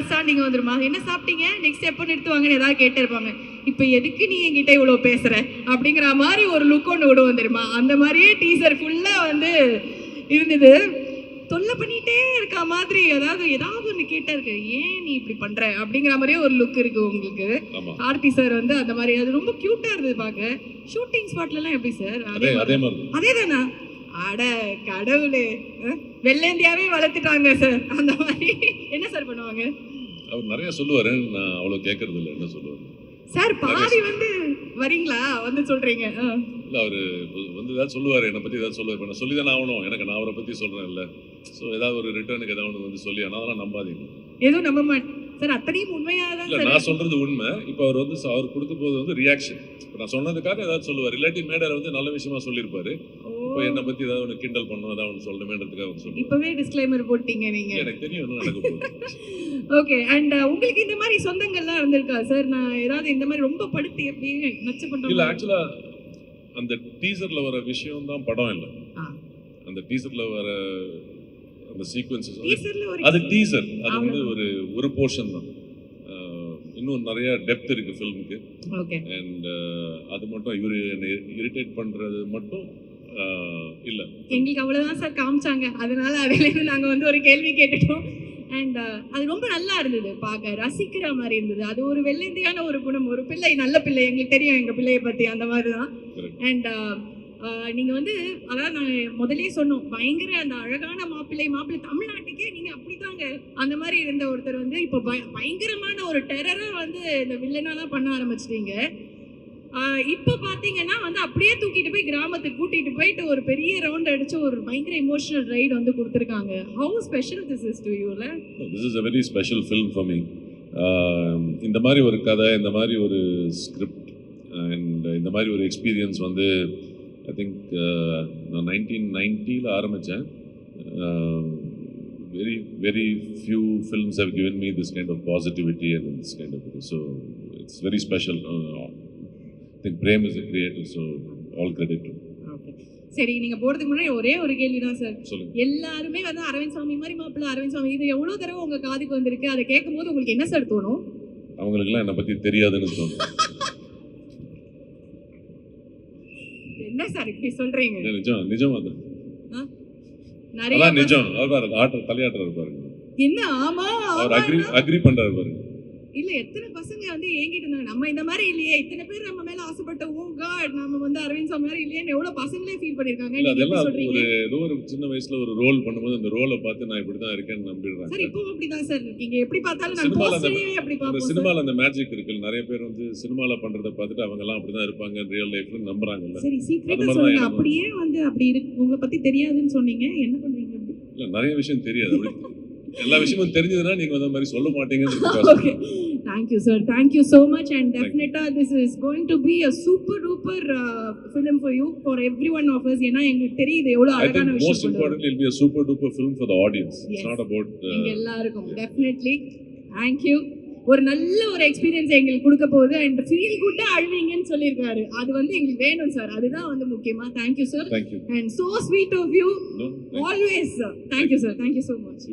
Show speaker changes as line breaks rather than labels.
Standing வந்துருமா? என்ன சாப்பிட்டீங்க? நெக்ஸ்ட் எப்போ நிறுத்துவாங்கன்னு ஏதாவது கேட்டே இருப்பாங்க இப்போ எதுக்கு நீ என்கிட்ட இவ்வளோ பேசுற? அப்படிங்கிற மாதிரி ஒரு லுக் ஒன்று விடுவோம் தெரியுமா? அந்த மாதிரியே டீசர் ஃபுல்லாக வந்து இருந்தது. தொல்லை பண்ணிட்டே இருக்க மாதிரி அதாவது ஏதாவது ஒன்று கேட்டா இருக்கு ஏன் நீ இப்படி பண்ற? அப்படிங்கிற மாதிரியே ஒரு லுக் இருக்கு உங்களுக்கு.
ஆமா.
கார்த்தி சார் வந்து அந்த மாதிரி அது ரொம்ப கியூட்டா இருந்தது பார்க்க. ஷூட்டிங் ஸ்பாட்லலாம் எப்படி சார்
அதே அதே தான்.
அட கடவுளே. வெள்ளேந்தியாவே வளர்த்துட்டாங்க சார் அந்த மாதிரி. என்ன சார் பண்ணுவாங்க?
அவர் நிறைய சொல்லுவாரு. நான் அவ்வளவு கேட்கறது இல்லை. என்ன சொல்லுவாரு?
சார் பாதி வந்து வரீங்களா? வந்து சொல்றீங்க.
இல்ல அவரு வந்து ஏதாவது சொல்லுவாரு. என்னை பத்தி ஏதாவது சொல்லுவாரு. இப்ப நான் சொல்லி தானே ஆகணும். எனக்கு நான் அவரை பத்தி சொல்றேன் இல்ல. ஸோ ஏதாவது ஒரு ரிட்டர்னுக்கு ஏதாவது ஒன்று வந்து சொல்லி ஆனால் நம்பாதீங்க.
எதுவும் நம்ப மாட்டேன் சார் அத்தனையும் உண்மையா தான்
இல்ல
சார்
நான் சொல்றது உண்மை. இப்போ அவர் வந்து ச- அவர் கொடுக்க போது வந்து ரியாக்ஷன் இப்போ நான் சொன்னதுக்காக ஏதாவது சொல்லுவார். இல்லாட்டி மேடையில் வந்து நல்ல விஷயமா சொல்லியிருப்பாரு. இப்போ என்னை பத்தி ஏதாவது ஒன்று கிண்டல் பண்ணணும் ஏதாவது ஒன்று சொல்லணுமேன்றதுக்காக அவர் சொல்லுவார்
இப்பவே டிஸ்க்ளைமர் போட்டீங்க நீங்க.
எனக்கு தெரியும் என்ன நடக்க போகுது.
ஓகே அண்ட் உங்களுக்கு இந்த மாதிரி சொந்தங்கள்லாம் இருந்திருக்கா? சார் நான் ஏதாவது இந்த மாதிரி ரொம்ப படுத்தி அப்படியே நச்சு
இல்ல
பண்றேன்
ஆக்சுவலா அந்த டீசர்ல வர விஷயம் தான் படம் இல்ல. அந்த டீசர்ல வர அந்த சீக்வன்சஸ் அது டீசர் அது வந்து ஒரு ஒரு போர்ஷன் தான். இன்னும் நிறைய டெப்த் இருக்கு ஃபில்முக்கு
ஓகே
அண்ட் அது மட்டும் இவரு இரிட்டேட் பண்றது மட்டும் இல்ல.
எங்களுக்கு அவ்வளவுதான் சார் காமிச்சாங்க. அதனால அதுலேருந்து நாங்க வந்து ஒரு கேள்வி கேட்டுட்டோம். அண்ட் அது ரொம்ப நல்லா இருந்தது. பார்க்க ரசிக்கிற மாதிரி இருந்தது. அது ஒரு வெள்ளந்தியான ஒரு குணம். ஒரு பிள்ளை நல்ல பிள்ளை. எங்களுக்கு தெரியும் எங்க பிள்ளைய பத்தி அந்த மாதிரி தான். அண்ட் நீங்க வந்து அதாவது நாங்க முதல்லயே சொன்னோம். பயங்கர அந்த அழகான மாப்பிள்ளை மாப்பிள்ளை தமிழ்நாட்டுக்கே நீங்க அப்படிதாங்க அந்த மாதிரி இருந்த ஒருத்தர் வந்து இப்போ பய- பயங்கரமான ஒரு டெரரா வந்து இந்த வில்லனாலாம் பண்ண ஆரம்பிச்சிட்டீங்க. இப்போ பார்த்தீங்கன்னா வந்து அப்படியே தூக்கிட்டு போய் கிராமத்துக்கு கூட்டிட்டு போயிட்டு ஒரு பெரிய ரவுண்ட் அடிச்சு ஒரு பயங்கர இமோஷனல் ரைடு வந்து கொடுத்துருக்காங்க. How special this is to யூல
this is a very special film for me இந்த மாதிரி ஒரு கதை இந்த மாதிரி ஒரு ஸ்கிரிப்ட் அண்ட் இந்த மாதிரி ஒரு எக்ஸ்பீரியன்ஸ் வந்து ஐ திங்க் நான் நைன்டீன் நைன்ட்டியில் ஆரம்பித்தேன் very very few films have given me this kind of positivity and this kind of so it's very special a creator so all credit to him.
சரி நீங்க போறதுக்கு முன்னாடி ஒரே ஒரு கேள்விதான் சார்
சொல்லுங்க.
எல்லாருமே வந்து அரவிந்த் சாமி மாதிரி மாப்பிள்ளை அரவிந்த் சாமி இது எவ்வளவு தடவை உங்க காதுக்கு வந்திருக்கு? அதை கேட்கும் போது உங்களுக்கு என்ன சார் தோணும்?
அவங்களுக்குலாம் என்னை பற்றி தெரியாதுன்னு தோணும்.
என்ன சார் இப்படி சொல்றீங்க?
நிஜம் நிஜம் அது
நிறைய
நிஜம். அவர் பாருங்க ஆட்ட தலையாட்டுறாரு பாருங்க.
என்ன ஆமா
அவர் அக்ரி அக்ரி பண்றாரு பாருங்க.
இல்ல எத்தனை பசங்க வந்து ஏங்கிட்டு இருந்தாங்க? நம்ம இந்த மாதிரி இல்லையே. இத்தனை பேர் நம்ம மேல ஆசைப்பட்ட ஓ காட் நம்ம வந்து அரவிந்த் சாமி மாதிரி இல்லையேன்னு எவ்வளவு பசங்களே ஃபீல் பண்ணிருக்காங்க நீங்க
அதெல்லாம் ஒரு ஏதோ ஒரு சின்ன வயசுல ஒரு ரோல் பண்ணும்போது அந்த ரோலை பார்த்து நான் இப்படிதான் இருக்கேன்னு
சார்
நம்பிடுறாங்க
இப்பவும் அப்படிதான் சார். இருக்கீங்க எப்படி பார்த்தாலும் நான் போஸ்டரே அப்படி பார்ப்போம் சார்.
சினிமால அந்த மேஜிக் இருக்கு நிறைய பேர் வந்து சினிமால பண்றத பார்த்துட்டு அவங்க எல்லாம் அப்படிதான் இருப்பாங்க ரியல் லைஃப்ல நம்புறாங்கல்ல.
சரி
தான்
சொல்லுங்க. அப்படியே வந்து அப்படி இருக்கு. உங்களை பத்தி தெரியாதுன்னு சொன்னீங்க. என்ன பண்ணுவீங்க
இல்ல நிறைய விஷயம் தெரியாது. அப்படி எல்லா விஷயமும் தெரிஞ்சதுன்னா நீங்க அந்த மாதிரி சொல்ல
ஓகே
மாட்டீங்கன்னு
thank you sir thank you so much and டெஃபினட்டா this is going to be a super duper film for you for every one of us ஏன்னா எங்களுக்கு தெரியுது எவ்வளவு அழகான
திங்க் மோஸ்ட்
விஷயம் கொண்டு
important will be a super duper film for the audience. It's not
எங்க எல்லாருக்கும் டெஃபினெட்லி தேங்க்யூ ஒரு நல்ல ஒரு எக்ஸ்பீரியன்ஸ் எங்களுக்கு கொடுக்க போகுது. அண்ட் ஃபீல் குட்டா அழுவீங்கன்னு சொல்லியிருக்காரு. அது வந்து எங்களுக்கு வேணும் சார் அதுதான் வந்து முக்கியமா. Thank you sir
thank you
and so sweet of you always thank you sir thank you so much